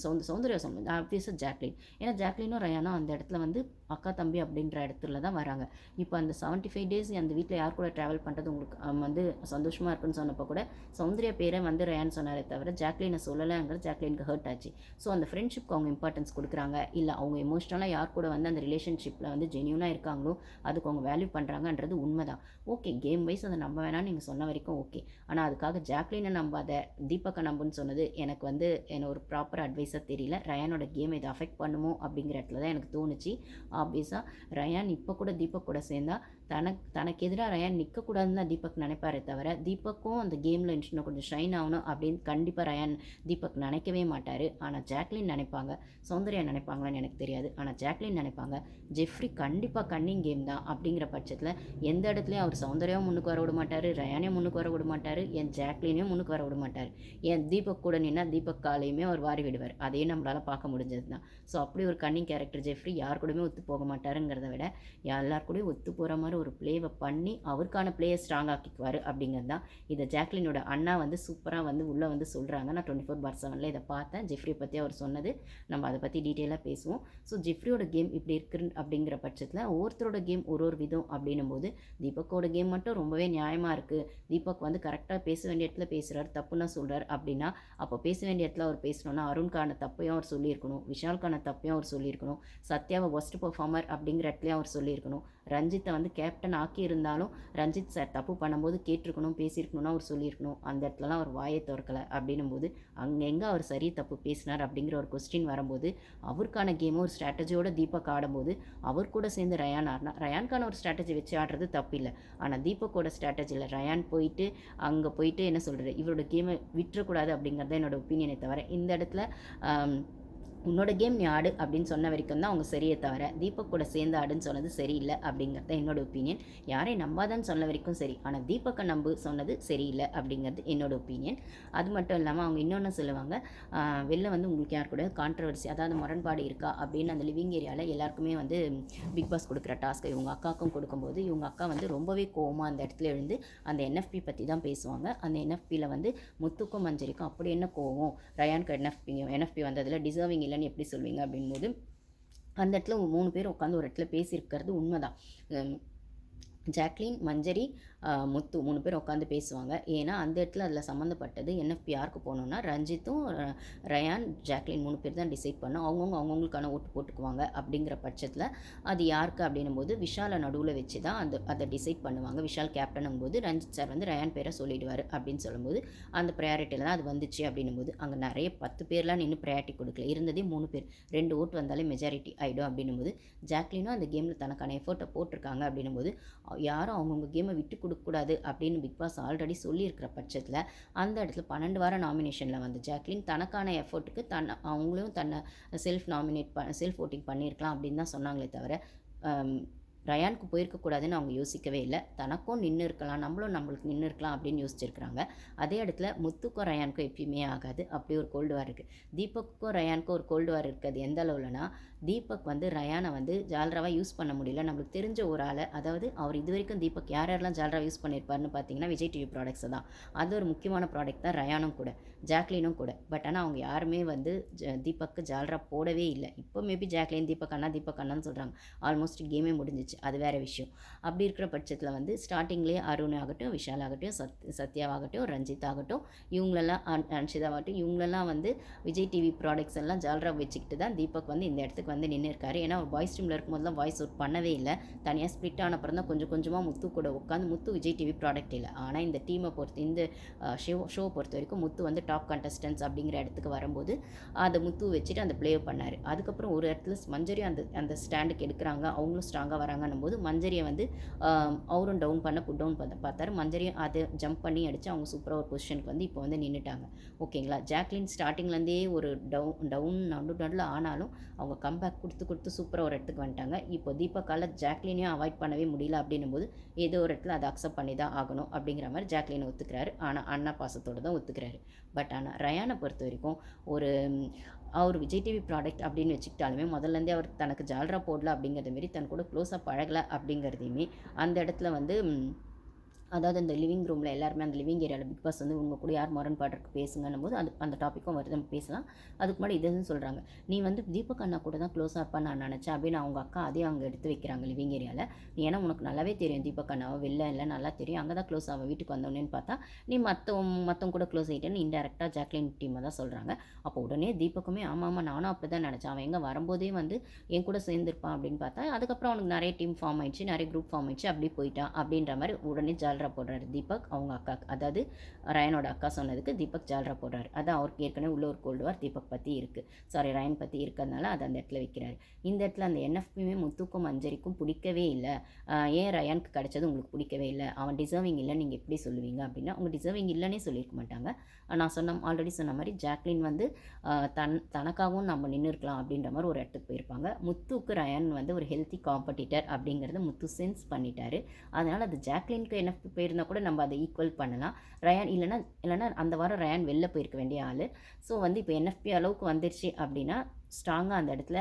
[SPEAKER 1] சௌந்த சௌந்தர்யா சொன்ன ஆப்வியஸாக ஜாக்லின். ஏன்னா ஜாக்லினோ ரயானோ அந்த இடத்துல வந்து அக்கா தம்பி அப்படின்ற இடத்துல தான் வராங்க. இப்போ அந்த செவன்ட்டி ஃபைவ் டேஸ் அந்த வீட்டில் யார் கூட ட்ராவல் பண்ணுறது உங்களுக்கு வந்து சந்தோஷமாக இருக்குன்னு சொன்னப்போ கூட சௌந்தர்யா பேரை வந்து ரயான் சொன்னாரே தவிர ஜாக்லினை சொல்லலைங்கிற ஜாக்லினுக்கு ஹர்ட் ஆச்சு. ஸோ அந்த ஃப்ரெண்ட்ஷிப்க்கு அவங்க இம்பார்ட்டன்ஸ் கொடுக்குறாங்க. இல்லை அவங்க எமோஷ்னலாக யார் கூட வந்து அந்த ரிலேஷன்ஷிப்பில் வந்து ஜென்யூனாக இருக்காங்களோ அதுக்கு அவங்க வேல்யூ பண்ணுறாங்கன்றது உண்மை தான் ஓகே கேம் வைஸ் அதை நம்ப வேணாம்னு நீங்கள் சொன்ன வரைக்கும் ஓகே ஆனால் அதுக்காக ஜாக்லினை நம்பாத தீபக்கை நம்புன்னு சொன்னது எனக்கு வந்து என்ன ஒரு ப்ராப்பர் அட்வைஸாக தெரியல. ரயானோட கேம் இதை அஃபெக்ட் பண்ணுமோ அப்படிங்கிற இடத்துல தான் எனக்கு தோணுச்சு. ஆப்வியஸாக ரயான் இப்போ கூட தீபக் கூட சேர்ந்தா தனக்கு தனக்கு எதிராக ரயான் நிற்கக்கூடாதுன்னு தான் தீபக் நினைப்பாரே தவிர தீபக்கும் அந்த கேமில் இன்னும் கொஞ்சம் ஷைன் ஆகணும் அப்படின்னு கண்டிப்பாக ரயான் தீபக் நினைக்கவே மாட்டார். ஆனால் ஜாக்லின் நினைப்பாங்க. சௌந்தர்யா நினைப்பாங்களான்னு எனக்கு தெரியாது. ஆனால் ஜாக்லின் நினைப்பாங்க ஜெஃப்ரி கண்டிப்பாக கன்னிங் கேம் தான். அப்படிங்கிற பட்சத்தில் எந்த இடத்துலையும் அவர் சௌந்தர்யாவும் முன்னுக்கு வர விட மாட்டார் ரயானையும் முன்னுக்கு வர விட மாட்டார் என் ஜாக்லினையும் முன்னுக்கு வர விட மாட்டார். என் தீபக் கூட நின்னா தீபக் காலையுமே அவர் வாரி விடுவார். அதையும் நம்மளால் பார்க்க முடிஞ்சது தான். ஸோ அப்படி ஒரு கன்னிங் கேரக்டர் ஜெஃப்ரி யார் கூடயுமே ஒத்து போக மாட்டாருங்கிறத விட எல்லார் கூடயும் ஒத்து போகிற மாதிரி ஒரு ப்ளேவை பண்ணி அவருக்கான பிளேயை ஸ்ட்ராங் ஆக்கிக்குவார் அப்படிங்கிறது தான். இதை ஜாக்லினோட அண்ணா வந்து சூப்பராக வந்து உள்ளே வந்து சொல்கிறாங்க நான் டுவெண்ட்டி ஃபோர் பார் செவனில் இதை பார்த்தேன். ஜெஃப்ரியை பற்றி அவர் சொன்னது. நம்ம அதை பற்றி டீட்டெயிலாக பேசுவோம். ஸோ ஜெஃப்ரியோட கேம் இப்படி இருக்கு அப்படிங்கிற பட்சத்தில் ஒவ்வொருத்தரோட கேம் ஒரு ஒரு விதம் அப்படின்னும் போது தீபக்கோட கேம் மட்டும் ரொம்பவே நியாயமாக இருக்குது தீபக் வந்து கரெக்டாக பேச வேண்டிய இடத்துல பேசுகிறார் தப்புன்னா சொல்கிறார் அப்படின்னா அப்போ பேச வேண்டிய இடத்துல அவர் பேசணும்னா அருண்கான தப்பையும் அவர் சொல்லியிருக்கணும். விஷால்கான தப்பையும் அவர் சொல்லியிருக்கணும். சத்யாவை ஒஸ்ட் பர்ஃபார்மர் அப்படிங்கிற இடத்துலையும் அவர் சொல்லியிருக்கணும். ரஞ்சித்தை வந்து கேப்டன் ஆக்கி இருந்தாலும் ரஞ்சித் சார் தப்பு பண்ணும்போது கேட்டிருக்கணும் பேசியிருக்கணும்னு அவர் சொல்லியிருக்கணும். அந்த இடத்துலலாம் அவர் வாயை திறக்கலை அப்படின்னும் போது அங்கெங்கே அவர் சரி தப்பு பேசினார் அப்படிங்கிற ஒரு கொஸ்டின் வரும்போது அவருக்கான கேமும் ஒரு ஸ்ட்ராட்டஜியோட தீபக் ஆடும்போது அவர் கூட சேர்ந்து ரயான் ஆடினா ரயான்கான ஒரு ஸ்ட்ராட்டஜி வச்சு ஆடுறது தப்பு இல்லை. ஆனால் தீபக்கோட ஸ்ட்ராட்டஜியில் ரயான் போயிட்டு அங்கே போயிட்டு என்ன சொல்கிறது இவரோட கேமை விட்டுறக்கூடாது அப்படிங்கிறது என்னோட ஒப்பீனியனை தவிர இந்த இடத்துல உன்னோட கேம் நீ ஆடு அப்படின்னு சொன்ன வரைக்கும் தான் அவங்க சரியே தவிர தீபக் கூட சேர்ந்து ஆடுன்னு சொன்னது சரியில்லை அப்படிங்கிறது என்னோட ஒப்பீனியன் யாரையும் நம்பாதான்னு சொன்ன வரைக்கும் சரி ஆனால் தீபக்கை நம்பு சொன்னது சரியில்லை அப்படிங்கிறது என்னோட ஒப்பீனியன் அது மட்டும் இல்லாமல் அவங்க இன்னொன்று சொல்லுவாங்க வெளில வந்து உங்களுக்கு யார் கூட கான்ட்ரவர்சி அதாவது முரண்பாடு இருக்கா? அப்படின்னு அந்த லிவிங் ஏரியாவில் எல்லாருக்குமே வந்து பிக் பாஸ் கொடுக்குற டாஸ்க்கை இவங்க அக்காவுக்கும் கொடுக்கும்போது இவங்க அக்கா வந்து ரொம்பவே கோவமாக அந்த இடத்துல எழுந்து அந்த என்எஃப்பி பற்றி தான் பேசுவாங்க. அந்த என்எஃபியில் வந்து முத்துக்கும் மஞ்சரிக்கும் அப்படி என்ன கோவம்? ரயானுக்கு என்எஃபி என்எஃப்பி வந்ததில் டிசர்விங் இல்லைன்னு எப்படி சொல்வீங்க அப்படின்போது அந்த இடத்துல மூணு பேர் உட்காந்து ஒரு இடத்துல பேசியிருக்கிறது உண்மைதான். ஜாக்லின் மஞ்சரி முத்து மூணு பேர் உட்காந்து பேசுவாங்க. ஏன்னா அந்த இடத்துல அதில் சம்மந்தப்பட்டது என்எஃப்பிஆருக்கு போகணுன்னா ரஞ்சித்தும் ரயான் ஜாக்லின் மூணு பேர் தான் டிசைட் பண்ணோம் அவங்கவுங்க அவங்கவுங்களுக்கான ஓட்டு போட்டுக்குவாங்க அப்படிங்கிற பட்சத்தில் அது யாருக்கு அப்படின்னும் போது விஷாலை நடுவில் வச்சு தான் அந்த அதை டிசைட் பண்ணுவாங்க. விஷால் கேப்டனும் போது ரஞ்சித் சார் வந்து ரயான் பேரை சொல்லிடுவார் அப்படின்னு சொல்லும்போது அந்த ப்ரையாரிட்டியில் தான் அது வந்துச்சு அப்படின்னும் போது அங்கே நிறைய பத்து பேர்லாம் நின்று ப்ரையாரிட்டி கொடுக்கல. இருந்ததே மூணு பேர். ரெண்டு ஓட்டு வந்தாலே மெஜாரிட்டி ஆகிடும் அப்படின்னும் போது ஜாக்லினும் அந்த கேமில் தனக்கான எஃபர்ட்டை போட்டிருக்காங்க அப்படின்னும் போது யாரும் அவங்கவுங்க கேமை விட்டு கொடுக்கக்கூடாது அப்படின்னு பிக் பாஸ் ஆல்ரெடி சொல்லியிருக்கிற பட்சத்தில் அந்த இடத்துல பன்னெண்டு வார நாமினேஷனில் வந்து ஜாக்லின் தனக்கான எஃபர்ட்டுக்கு தன்னை அவங்களும் தன்னை செல்ஃப் நாமினேட் ப செல்ஃப் ஓட்டிங் பண்ணியிருக்கலாம் அப்படின்னு தான் சொன்னாங்களே தவிர ரயானுக்கு போயிருக்கக்கூடாதுன்னு அவங்க யோசிக்கவே இல்லை. தனக்கும் நின்று இருக்கலாம் நம்மளும் நம்மளுக்கு நின்று இருக்கலாம் அப்படின்னு யோசிச்சிருக்கிறாங்க. அதே இடத்துல முத்துக்கும் ரயானுக்கும் எப்பயுமே ஆகாது. அப்படி ஒரு கோல்டு வார் இருக்குது தீபக்குக்கும் ரயானுக்கும் ஒரு கோல்டு வார் இருக்கிறது எந்த அளவுலனா தீபக் வந்து ரயானை வந்து ஜால்ராவாக யூஸ் பண்ண முடியல. நம்மளுக்கு தெரிஞ்ச ஒரு ஆளை அதாவது அவர் இது வரைக்கும் தீபக் யார் யாரெல்லாம் ஜால்ரா யூஸ் பண்ணியிருப்பாருன்னு பார்த்தீங்கன்னா விஜய் டிவி ப்ராடக்ட்ஸ் தான். அது ஒரு முக்கியமான ப்ராடக்ட் தான் ரயானும் கூட ஜாக்லினும் கூட. பட் ஆனால் அவங்க யாருமே வந்து தீபக்கு ஜால்ரா போடவே இல்லை. இப்போ மேபி ஜாக்லின் தீபக் அண்ணா தீபக் அண்ணான்னு சொல்கிறாங்க ஆல்மோஸ்ட் கேமே முடிஞ்சிச்சு. அது வேறு விஷயம். அப்படி இருக்கிற பட்சத்தில் வந்து ஸ்டார்டிங்லேயே அருண் ஆகட்டும் விஷால் ஆகட்டும் சத் சத்யாவாகட்டும் ரஞ்சித் ஆகட்டும் இவங்களெல்லாம் அன்ஷிதாவாகட்டும் இவங்களெல்லாம் வந்து விஜய் டிவி ப்ராடக்ட்ஸ் எல்லாம் ஜால்ரா வச்சுக்கிட்டு தான் தீபக் வந்து இந்த இடத்துக்கு வந்து நின்று இருக்காரு ஏன்னா அவர் வாய்ஸ் டீமில் இருக்கும்போதுலாம் வாய்ஸ் அவுட் பண்ணவே இல்லை. தனியாக ஸ்ப்ளிட் ஆன அப்புறம் தான் கொஞ்சம் கொஞ்சமாக முத்து கூட உட்காந்து முத்து விஜய் டிவி ப்ராடக்ட் இல்லை. ஆனால் இந்த டீமை பொறுத்து இந்த ஷோ ஷோ பொறுத்த வரைக்கும் முத்து வந்து டாப் கண்டஸ்டன்ஸ் அப்படிங்கிற இடத்துக்கு வரும்போது அதை முத்து வச்சுட்டு அந்த ப்ளே பண்ணார். அதுக்கப்புறம் ஒரு இடத்துல மஞ்சரி அந்த அந்த ஸ்டாண்டுக்கு எடுக்கிறாங்க. அவங்களும் ஸ்ட்ராங்காக வராங்கன்னும் போது மஞ்சரியை வந்து அவரும் டவுன் பண்ண புட் டவுன் பண்ண பார்த்தாரு. மஞ்சரியும் அதை ஜம்ப் பண்ணி அடித்து அவங்க சூப்பராக ஒரு பொசிஷனுக்கு வந்து இப்போ வந்து நின்றுட்டாங்க ஓகேங்களா? ஜாக்லின் ஸ்டார்டிங்லேருந்தே ஒரு டவுன் டவுன் நடு நடுவில் ஆனாலும் அவங்க கம்பேக் கொடுத்து கொடுத்து சூப்பராக ஒரு இடத்துக்கு வந்துட்டாங்க. இப்போ தீபக்கால ஜாக்லினையும் அவாய்ட் பண்ணவே முடியல அப்படின்னும் போது ஏதோ ஒரு இடத்துல அதை அக்செப்ட் பண்ணி தான் ஆகணும் அப்படிங்கிற மாதிரி ஜாக்லினை ஒத்துக்கிறாரு. ஆனால் அண்ணா பாசத்தோடு தான் ஒத்துக்கிறாரு. பட் ஆனால் ரயானை பொறுத்த வரைக்கும் ஒரு அவர் விஜய் டிவி ப்ராடக்ட் அப்படின்னு வச்சுக்கிட்டாலுமே முதல்லேருந்தே அவர் தனக்கு ஜால்ரா போடல அப்படிங்கிறத மாரி தன் கூட க்ளோஸாக பழகலை அப்படிங்கிறதையுமே அந்த இடத்துல வந்து அதாவது அந்த லிவிங் ரூமில் எல்லாருமே அந்த லிவிங் ஏரியாவில் பிக் பாஸ் வந்து உங்கள் கூட யார் முரண்பாடுக்கு பேசுங்கன்னும் போது அது அந்த டாப்பிக்கும் வருது நம்ம பேசலாம். அதுக்கு முன்னாடி இதுன்னு சொல்கிறாங்க நீ வந்து தீபக் அண்ணா கூட தான் க்ளோஸாக இருப்பா நான் நினச்சேன். அப்படின்னு அவங்க அக்கா அதையும் அங்கே எடுத்து வைக்கிறாங்க லிவிங் ஏரியாவில் நீ ஏன்னா உனக்கு நல்லாவே தெரியும் தீபக் அண்ணாவை வெளில இல்லை நல்லா தெரியும். அங்கே தான் க்ளோஸ் ஆகும் வீட்டுக்கு வந்தோடனேன்னு பார்த்தா நீ மற்றவங்க மற்றவங்க கூட க்ளோஸ் ஆகிட்டேன்னு இன்டெரக்டாக ஜாக்லின் டீமை தான் சொல்கிறாங்க அப்போ உடனே தீபக்குமே ஆமாம் ஆமாம் நானும் அப்படி தான் நினச்சேன். அவன் எங்கே வரும்போதே வந்து என் கூட சேர்ந்துருப்பான் அப்படின்னு பார்த்தா அதுக்கப்புறம் அவனுக்கு நிறைய டீம் ஃபார்ம் ஆயிடுச்சு நிறைய குரூப் ஃபார்ம் ஆயிடுச்சு. அப்படி போயிட்டான் அப்படின்ற மாதிரி உடனே ஜால்ரா போடுறாரு தீபக் அவங்க அக்கா அதாவது ரயனோட அக்கா சொன்னதுக்கு தீபக் ஜால்ரா போடுறாரு. அதான் அவருக்கு ஏற்கனவே உள்ள ஒரு கோல்டு வார் தீபக் பற்றி இருக்குது சாரி ரயன் பற்றி இருக்கிறதுனால அதை அந்த இடத்துல வைக்கிறாரு. இந்த இடத்துல அந்த என்எஃபியுமே முத்துக்கும் அஞ்சரிக்கும் பிடிக்கவே இல்லை. ஏன் ரயானுக்கு கிடைச்சது உங்களுக்கு பிடிக்கவே இல்லை? அவன் டிசர்விங் இல்லைன்னு நீங்கள் எப்படி சொல்லுவீங்க அப்படின்னா அவங்க டிசர்விங் இல்லைன்னே சொல்லியிருக்க மாட்டாங்க. நான் சொன்ன ஆல்ரெடி சொன்ன மாதிரி ஜாக்லின் வந்து தன் தனக்காகவும் நம்ம நின்று இருக்கலாம் அப்படின்ற மாதிரி ஒரு இடத்துக்கு போயிருப்பாங்க. முத்துக்கு ரயான் வந்து ஒரு ஹெல்த்தி காம்படிட்டர் அப்படிங்கிறத முத்து சென்ஸ் பண்ணிட்டாரு. அதனால் அது ஜாக்லினுக்கு என்எஃப் போயிருந்தால் கூட நம்ம அதை ஈக்குவல் பண்ணலாம். ரயான் இல்லைனா இல்லைனா அந்த வாரம் ரயான் வெளில போயிருக்க வேண்டிய ஆள். ஸோ வந்து இப்போ என்எஃப்பி அளவுக்கு வந்துருச்சு அப்படின்னா ஸ்ட்ராங்காக அந்த இடத்துல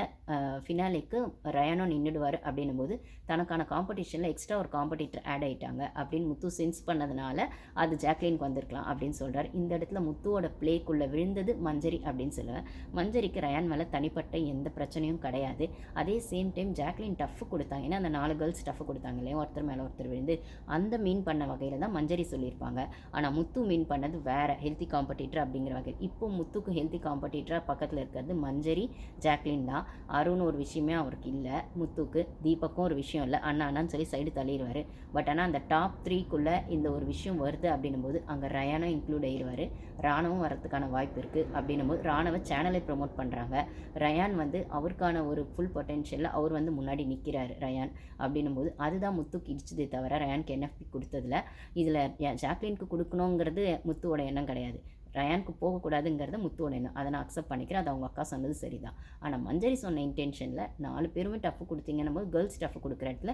[SPEAKER 1] ஃபினாலிக்கு ரயானோ நின்றுடுவார் அப்படின்னும் போது தனக்கான காம்படிஷனில் எக்ஸ்ட்ரா ஒரு காம்படிட்டர் ஆட் ஆகிட்டாங்க அப்படின்னு முத்து சென்ஸ் பண்ணதுனால அது ஜாக்லினுக்கு வந்திருக்கலாம் அப்படின்னு சொல்கிறார் இந்த இடத்துல முத்துவோட பிளேக்குள்ளே விழுந்தது மஞ்சரி அப்படின்னு சொல்லுவேன். மஞ்சரிக்கு ரயான் மேலே தனிப்பட்ட எந்த பிரச்சனையும் கிடையாது. அதே சேம் டைம் ஜாக்லின் டஃப் கொடுத்தாங்க. ஏன்னா அந்த நாலு கேர்ள்ஸ் டஃப் கொடுத்தாங்க இல்லையா? ஒருத்தர் மேலே ஒருத்தர் விழுந்து அந்த மீன் பண்ண வகையில் தான் மஞ்சரி சொல்லியிருப்பாங்க. ஆனால் முத்து மீன் பண்ணது வேறு ஹெல்த்தி காம்படிட்டர் அப்படிங்கிற வகையில். இப்போ முத்துக்கு ஹெல்த்தி காம்படிட்டராக பக்கத்தில் இருக்கிறது மஞ்சரி. ஜாக்லின் தான். அருண் ஒரு விஷயமே அவருக்கு இல்லை. முத்துக்கு தீபக்கும் ஒரு விஷயம் இல்லை. அண்ணா அண்ணான்னு சொல்லி சைடு தள்ளிடுவார். பட் ஆனால் அந்த டாப் த்ரீக்குள்ளே இந்த ஒரு விஷயம் வருது அப்படின்னும் போது அங்கே ரயானும் இன்க்ளூட் ஆயிடுவார் ராணுவம் வரதுக்கான வாய்ப்பு இருக்குது அப்படின்னும் போது ராணுவ சேனலை ப்ரொமோட் பண்ணுறாங்க ரயான் வந்து அவருக்கான ஒரு ஃபுல் பொட்டென்ஷியலில் அவர் வந்து முன்னாடி நிற்கிறாரு ரயான். அப்படின்னும் போது அதுதான் முத்துக்கு இடிச்சதே தவிர ரயானுக்கு என்எஃபி கொடுத்ததில். இதில் ஜாக்லினுக்கு கொடுக்கணுங்கிறது முத்துவோட எண்ணம் கிடையாது. ரயானுக்கு போகக்கூடாதுங்கிறத முத்துவோட எண்ணம் அதை நான் அக்செப்ட் பண்ணிக்கிறேன். அது அவங்க அக்கா சொன்னது சரி தான் ஆனால் மஞ்சரி சொன்ன இன்டென்ஷனில் நாலு பேருமே டஃப் கொடுத்தீங்கன்னும் போது கேர்ள்ஸ் டஃப் கொடுக்குற இடத்துல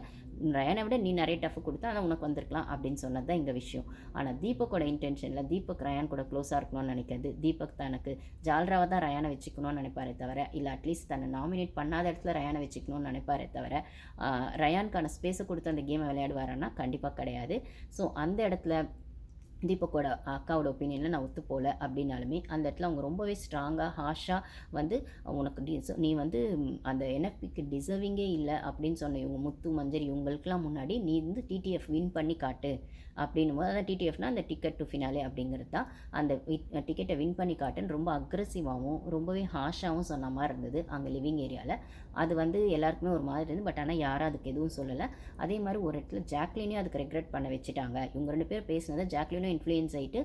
[SPEAKER 1] ரயானை விட நீ நிறைய டஃப் கொடுத்தா அதை உனக்கு வந்திருக்கலாம் அப்படின்னு சொன்னது தான் இந்த விஷயம். ஆனால் தீபக்கோட இன்டென்ஷனில் தீபக் ரயான் கூட க்ளோஸாக இருக்கணும்னு நினைக்கிறது தீபக் தனக்கு ஜால்ராவை தான் ரயானை வச்சுக்கணும்னு நினைப்பாரே தவிர இல்லை அட்லீஸ்ட் தன்னை நாமினேட் பண்ணாத இடத்துல ரயானை வச்சுக்கணும்னு நினைப்பாரே தவிர ரயானுக்கான ஸ்பேஸை கொடுத்து அந்த கேமை விளையாடுவாரன்னா கண்டிப்பாக கிடையாது. ஸோ அந்த இடத்துல தீபக்கோட அக்காவோட ஒப்பீனியனில் நான் ஒத்து போகல அப்படின்னாலுமே அந்த இடத்துல அவங்க ரொம்பவே ஸ்ட்ராங்காக ஹாஷாக வந்து உனக்கு டிஸ் நீ வந்து அந்த என்எஃபிக்கு டிசர்விங்கே இல்லை அப்படின்னு சொன்ன இவங்க முத்து மஞ்சரி இவங்களுக்குலாம் முன்னாடி நீ வந்து டிடிஎஃப் வின் பண்ணி காட்டு அப்படின்னும் போது அதான் டிடிஎஃப்னா அந்த டிக்கெட் டு ஃபினாலே அப்படிங்கிறது தான். அந்த டிக்கெட்டை வின் பண்ணி காட்டுன்னு ரொம்ப அக்ரெசிவாகவும் ரொம்பவே ஹாஷாகவும் சொன்ன மாதிரி இருந்தது அங்கே லிவிங் ஏரியாவில் அது வந்து எல்லாருக்குமே ஒரு மாதிரி இருந்து பட் ஆனால் யாரும் அதுக்கு எதுவும் சொல்லலை. அதே மாதிரி ஒரு இடத்துல ஜாக்லினையும் அதுக்கு ரெக்ரெட் பண்ண வச்சுட்டாங்க. இவங்க ரெண்டு பேர் பேசினதை ஜாக்லினும் இன்ஃப்ளூயன்ஸ் ஆகிட்டு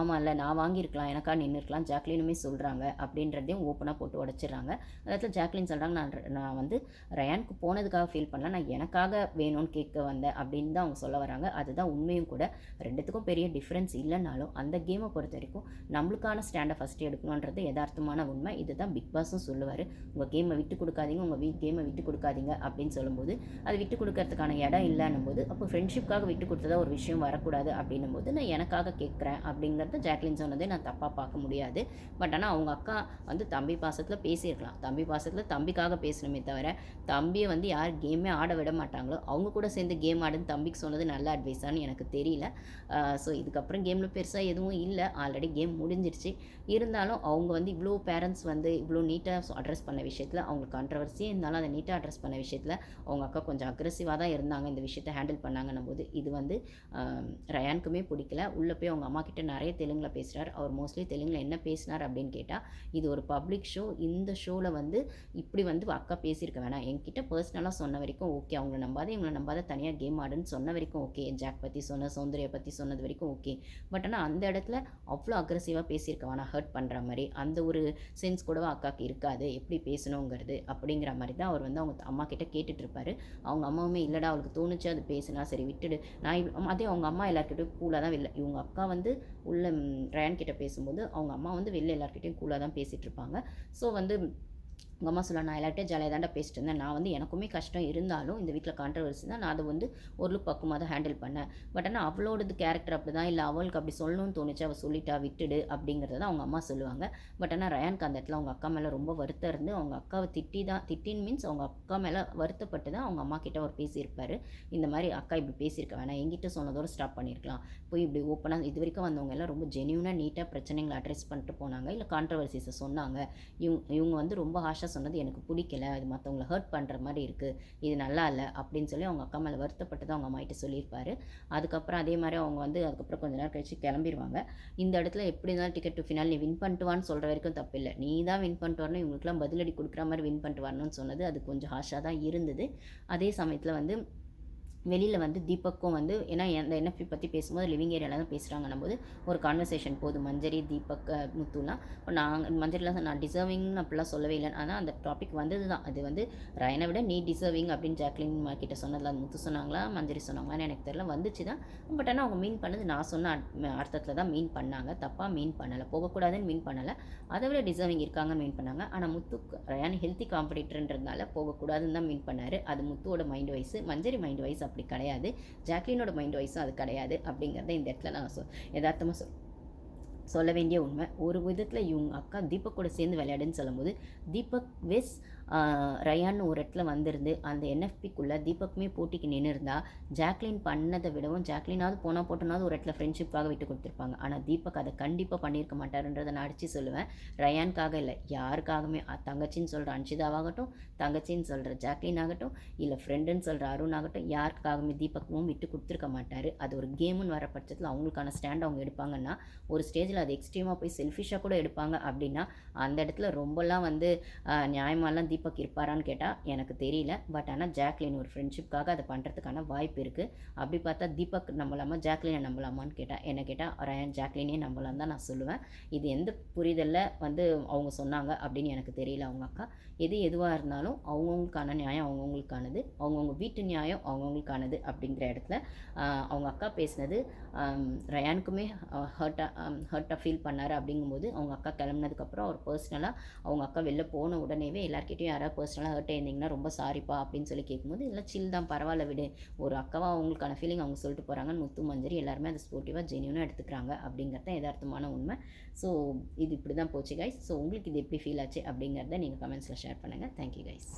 [SPEAKER 1] ஆமாம் இல்லை நான் வாங்கியிருக்கலாம். எனக்கா நின்றுருக்கலாம் ஜாக்லினுமே சொல்கிறாங்க அப்படின்றதையும் ஓப்பனாக போட்டு உடச்சிடுறாங்க. அதில் ஜாக்லின் சொல்கிறாங்க நான் நான் வந்து ரயானுக்கு போனதுக்காக ஃபீல் பண்ணல. நான் எனக்காக வேணும்னு கேட்க வந்தேன். அப்படின்னு தான் அவங்க சொல்ல வராங்க. அதுதான் உண்மையும் கூட. ரெண்டுத்துக்கும் பெரிய டிஃப்ரென்ஸ் இல்லைனாலும் அந்த கேமை பொறுத்த வரைக்கும் நம்மளுக்கான ஸ்டாண்டை ஃபஸ்ட்டு எடுக்கணுன்றது யதார்த்தமான உண்மை. இதுதான் பிக் பாஸும் சொல்லுவார். உங்கள் கேமை விட்டு கொடுக்காதீங்க உங்கள் வீட் கேமை விட்டு கொடுக்காதீங்க அப்படின்னு சொல்லும்போது அது விட்டு கொடுக்கறதுக்கான இடம் இல்லைன்னும் போது அப்போ ஃப்ரெண்ட்ஷிப்காக விட்டு கொடுத்ததா ஒரு விஷயம் வரக்கூடாது அப்படின்னும் போது நான் எனக்காக கேட்குறேன் அப்படிங்கிறத ஜாக்லின் சொன்னதே நான் தப்பாக பார்க்க முடியாது. பட் ஆனால் அவங்க அக்கா வந்து தம்பி பாசத்தில் பேசியிருக்கலாம். தம்பி பாசத்தில் தம்பிக்காக பேசணுமே தவிர தம்பியை வந்து யார் கேமே ஆட விட மாட்டாங்களோ அவங்க கூட சேர்ந்து கேம் ஆடுன்னு தம்பிக்கு சொன்னது நல்ல அட்வைஸான்னு எனக்கு தெரியல. ஸோ இதுக்கப்புறம் கேமில் பெருசாக எதுவும் இல்லை. ஆல்ரெடி கேம் முடிஞ்சிருச்சு. இருந்தாலும் அவங்க வந்து இவ்வளோ பேரண்ட்ஸ் வந்து இவ்வளோ நீட்டாக அட்ரஸ் பண்ண விஷயத்தில் அவங்களுக்கு கான்ட்ரவர்சியே இருந்தாலும் அதை நீட்டாக அட்ரஸ் பண்ண விஷயத்தில் அவங்க அக்கா கொஞ்சம் அக்ரெசிவாக தான் இருந்தாங்க இந்த விஷயத்தை ஹேண்டில் பண்ணாங்கன்னும் போது இது வந்து ரயானுக்குமே பிடிக்கல. உள்ளே போய் அவங்க அம்மா கிட்ட நிறைய தெலுங்கில் பேசுகிறார் அவர் மோஸ்ட்லி தெலுங்கில் என்ன பேசினார் அப்படின்னு கேட்டால் இது ஒரு பப்ளிக் ஷோ இந்த ஷோவில் வந்து இப்படி வந்து அக்கா பேசியிருக்க வேணாம். என்கிட்ட பர்சனலாக சொன்ன வரைக்கும் ஓகே அவங்கள நம்பாத இவங்களை நம்பாத தனியாக கேம் ஆடுன்னு சொன்ன வரைக்கும் ஓகே ஜாக் பற்றி சொன்ன சௌந்தர்யா பற்றி சொன்னது வரைக்கும் ஓகே பட் ஆனால் அந்த இடத்துல அவ்வளோ அக்ரெசிவாக பேசியிருக்க வேணாம். ஹர்ட் பண்ணுற மாதிரி அந்த ஒரு சென்ஸ் கூடவா அக்காவுக்கு இருக்காது எப்படி பேசணுங்கிறது அப்படிங்கிற மாதிரி தான் அவர் வந்து அவங்க அம்மா கிட்ட கேட்டுட்டு அவங்க அம்மாவுமே இல்லைடா அவளுக்கு தோணுச்சு அது பேசுனா சரி விட்டுடு. நான் அதே அவங்க அம்மா எல்லாருக்கிட்டையும் கூலாக தான் வெளில இவங்க அக்கா வந்து உள்ள ரயான் கிட்ட பேசும்போது அவங்க அம்மா வந்து வெளில எல்லாருக்கிட்டையும் கூலாக தான் பேசிகிட்டு இருப்பாங்க. ஸோ வந்து உங்கள் அம்மா சொல்ல நான் எல்லார்ட்டையும் ஜாலியாக தாண்டா பேசிட்டு இருந்தேன். நான் வந்து எனக்குமே கஷ்டம் இருந்தாலும் இந்த வீட்டில் கான்ட்ரவர்சி தான். நான் அதை வந்து ஒரு பக்குவமாக தான் ஹேண்டில் பண்ணேன். பட் ஆனால் அவளோடது கேரக்டர் அப்படி தான் இல்லை அவளுக்கு அப்படி சொல்லணும்னு தோணுச்சு. அவள் சொல்லிட்டா விட்டுடு அப்படிங்கிறத தான் அவங்க அம்மா சொல்லுவாங்க. பட் ஆனால் ரயானுக்கு அந்த இடத்துல அவங்க அக்கா மேலே ரொம்ப வருத்தம் இருந்து அவங்க அக்காவை திட்டி தான் திட்டின் மீன்ஸ் அவங்க அக்கா மேலே வருத்தப்பட்டு தான் அவங்க அம்மா கிட்ட அவர் பேசியிருப்பார். இந்த மாதிரி அக்கா இப்படி பேசியிருக்க வேணாம். எங்கிட்ட சொன்னதோட ஸ்டாப் பண்ணியிருக்கலாம் போய் இப்படி ஓப்பனாக இது வரைக்கும் வந்தவங்க எல்லாம் ரொம்ப ஜென்யூனாக நீட்டாக பிரச்சனைகளை அட்ரஸ் பண்ணிட்டு போனாங்க. இல்லை கான்ட்ரவர்சிஸை சொன்னாங்க. இவங்க இவங்க வந்து ரொம்ப ஹாஷாக சொன்னது எனக்கு பிடிக்கல இது மற்றவங்கள ஹர்ட் பண்ணுற மாதிரி இருக்குது இது நல்லா இல்லை அப்படின்னு சொல்லி அவங்க அக்கா மேலே வருத்தப்பட்டு தான் அவங்க அம்மாயிட்ட சொல்லியிருப்பாரு. அதுக்கப்புறம் அதே மாதிரி அவங்க வந்து அதுக்கப்புறம் கொஞ்ச நேரம் கழிச்சு கிளம்பிடுவாங்க இந்த இடத்துல எப்படி இருந்தாலும் டிக்கெட் டு ஃபினால் நீ வின் பண்ணிட்டு வான்னு சொல்கிற வரைக்கும் தப்பு இல்லை. நீ தான் வின் பண்ணிட்டு வரணும் இவங்களுக்குலாம் பதிலடி கொடுக்குற மாதிரி வின் பண்ணிட்டு வரணும்னு சொன்னது அது கொஞ்சம் ஹாஷாக தான் இருந்தது. அதே சமயத்தில் வந்து வெளியில் வந்து தீபக்கும் வந்து ஏன்னா அந்த என்எஃபி பற்றி பேசும்போது லிவிங் ஏரியாவில் தான் பேசுகிறாங்கன்னும் போது ஒரு கான்வர்சேஷன் போதும் மஞ்சரி தீபக் முத்துலாம். இப்போ நாங்கள் மஞ்சரிலாம் நான் டிசர்விங்னு அப்படிலாம் சொல்லவே இல்லை. ஆனால் அந்த டாபிக் வந்தது தான். அது வந்து ரயனை விட நீ டிசர்விங் அப்படின்னு ஜாக்லின் கிட்ட சொன்னதில் அது முத்து சொன்னாங்களா மஞ்சரி சொன்னாங்களான்னு எனக்கு தெரியல. வந்துச்சு தான். பட் ஆனால் அவங்க மீன் பண்ணது நான் சொன்ன அர்த்தத்தில் தான் மீன் பண்ணாங்க. தப்பாக மீன் பண்ணலை. போகக்கூடாதுன்னு மீன் பண்ணலை. அதை விட டிசர்விங் இருக்காங்கன்னு மீன் பண்ணாங்க. ஆனால் முத்து ரயான் ஹெல்த்தி காம்படிட்டர்ன்றதுனால போகக்கூடாதுன்னு தான் மீன் பண்ணார். அது முத்துவோட mind wise Manjari mind wise அப்படி அப்படி கிடையாது. ஜாக்லினோட மைண்ட் வாய்ஸும் அது கிடையாது அப்படிங்கிறத இந்த இடத்துல நான் சொ யதார்த்தமாக சொல் சொல்ல வேண்டிய உண்மை. ஒரு விதத்தில் இவங்க அக்கா தீபக் கூட சேர்ந்து விளையாடுன்னு சொல்லும்போது தீபக் வெஸ் ரயான்னு ஒரு இடத்துல வந்திருந்து அந்த என்எஃபிக்குள்ளே தீபக்குமே போட்டிக்கு நின்று இருந்தால் ஜாக்லின் பண்ணதை விடவும் ஜாக்லினாவது போனால் போட்டோனாவது ஒரு இடத்துல ஃப்ரெண்ட்ஷிப்பாக விட்டு கொடுத்துருப்பாங்க. ஆனால் தீபக் அதை கண்டிப்பாக பண்ணியிருக்க மாட்டாருன்றதை நான் அடித்து சொல்லுவேன். ரயானுக்காக இல்லை யாருக்காகவுமே தங்கச்சின்னு சொல்கிற அன்ஷிதாவாகட்டும் தங்கச்சின்னு சொல்கிற ஜாக்லின் ஆகட்டும் இல்லை ஃப்ரெண்டுன்னு சொல்கிற அருண் ஆகட்டும் யாருக்காகவுமே தீபக்கும் விட்டு கொடுத்துருக்க மாட்டார். அது ஒரு கேமுன்னு வர பட்சத்தில் அவங்களுக்கான ஸ்டாண்ட் அவங்க எடுப்பாங்கன்னா ஒரு ஸ்டேஜில் அது எக்ஸ்ட்ரீமாக போய் செல்ஃபிஷாக கூட எடுப்பாங்க அப்படின்னா அந்த இடத்துல ரொம்பலாம் வந்து நியாயமாலாம் தீபக் தீபக் இருப்பாரான்னு கேட்டால் எனக்கு தெரியல. பட் ஆனால் ஜாக்லின் ஒரு ஃப்ரெண்ட்ஷிப்காக அதை பண்ணுறதுக்கான வாய்ப்பு இருக்குது அப்படி பார்த்தா தீபக் நம்பலாமா ஜாக்லினை நம்பலாமான்னு கேட்டால் என்ன கேட்டால் ரயான் ஜாக்லினே நம்பலான்னு தான் நான் சொல்லுவேன். இது எந்த புரிதலில் வந்து அவங்க சொன்னாங்க? அப்படின்னு எனக்கு தெரியல அவங்க அக்கா. எது எதுவாக இருந்தாலும் அவங்கவுங்களுக்கான நியாயம் அவங்கவுங்களுக்கானது அவங்கவுங்க வீட்டு நியாயம் அவங்கவுங்களுக்கானது அப்படிங்கிற இடத்துல அவங்க அக்கா பேசினது ரயானுக்குமே ஹர்ட்டாக ஹர்ட்டாக ஃபீல் பண்ணார் அப்படிங்கும்போது அவங்க அக்கா கிளம்புனதுக்கப்புறம் அவர் பர்சனலாக அவங்க அக்கா வெளில போன உடனேவே எல்லாருக்கிட்டையும் யாராவது பர்சனலாக ஹர்ட் ஆயிருந்தீங்கன்னா ரொம்ப சாரிப்பா அப்படின்னு சொல்லி கேட்கும்போது இல்லை சில் தான் பரவாயில்ல விடு. ஒரு அக்காவாக அவங்களுக்கான ஃபீலிங் அவங்க சொல்லிட்டு போகிறாங்கன்னு முத்து மஞ்சரி எல்லாருமே அதை ஸ்போர்ட்டிவாக ஜென்யூனாக எடுத்துக்கிறாங்க. அப்படிங்கிறது தான் யதார்த்தமான உண்மை. ஸோ இது இப்படி தான் போச்சு கைஸ் ஸோ உங்களுக்கு இது எப்படி ஃபீல் ஆச்சு அப்படிங்கிறத நீங்கள் கமெண்ட்ஸில் ஷேர் பண்ணுங்கள் தேங்க்யூ கைஸ்